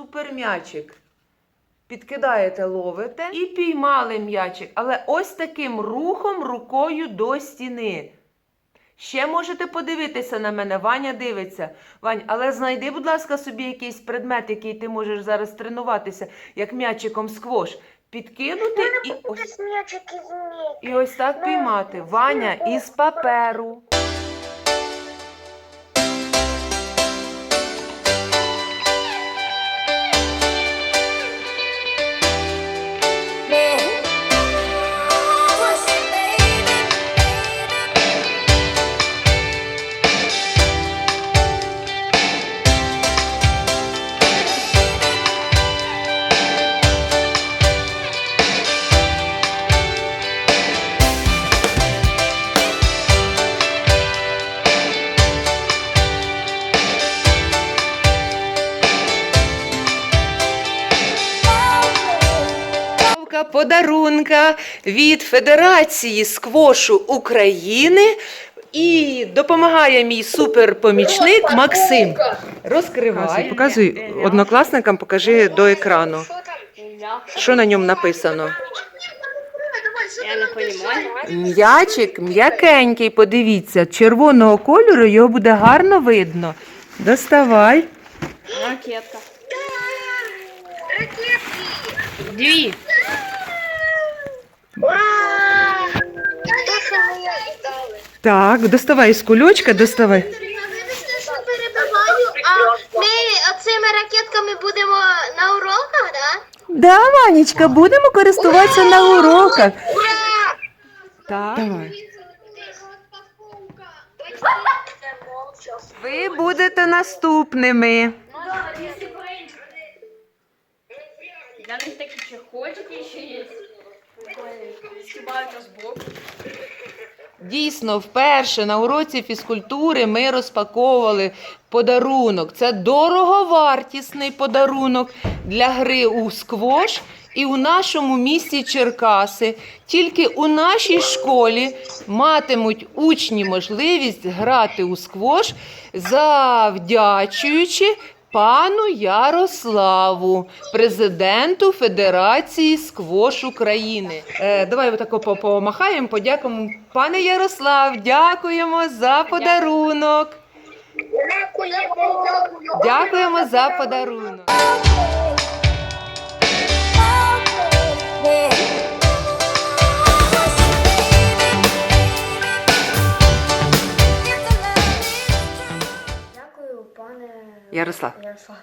суперм'ячик. Підкидаєте, ловите і піймали м'ячик, але ось таким рухом рукою до стіни. Ще можете подивитися на мене, Ваня дивиться. Вань, але знайди, будь ласка, собі якийсь предмет, який ти можеш зараз тренуватися, як м'ячиком сквош. Підкинути і ось, і ось так піймати. Ваня із паперу. Доставка подарунка від Федерації сквошу України. І допомагає мій суперпомічник Максим. Розкривай. Показуй однокласникам, покажи до екрану. Що на ньому написано? Я не понимаю. М'ячик м'якенький, подивіться, червоного кольору його буде гарно видно. Доставай. Ракетка. Дві. Так, доставай з кульочка, доставай. Вибачте, що перебиваю, а ми оцими ракетками будемо на уроках, так? Да, Манечка, будемо користуватися на уроках. Ура! Так. Давай. Ви будете наступними. Для них такі чехотики ще є. Стрибають на збоку. Дійсно, вперше на уроці фізкультури ми розпаковували подарунок. Це дороговартісний подарунок для гри у сквош. І у нашому місті Черкаси тільки у нашій школі матимуть учні можливість грати у сквош, завдячуючи пану Ярославу, президенту Федерації сквош України. Е, давай отако по- помахаємо, подякуємо. Пане Ярослав, дякуємо за подарунок. Дякуємо. Дякуємо за подарунок. Ярослав. Ярослав.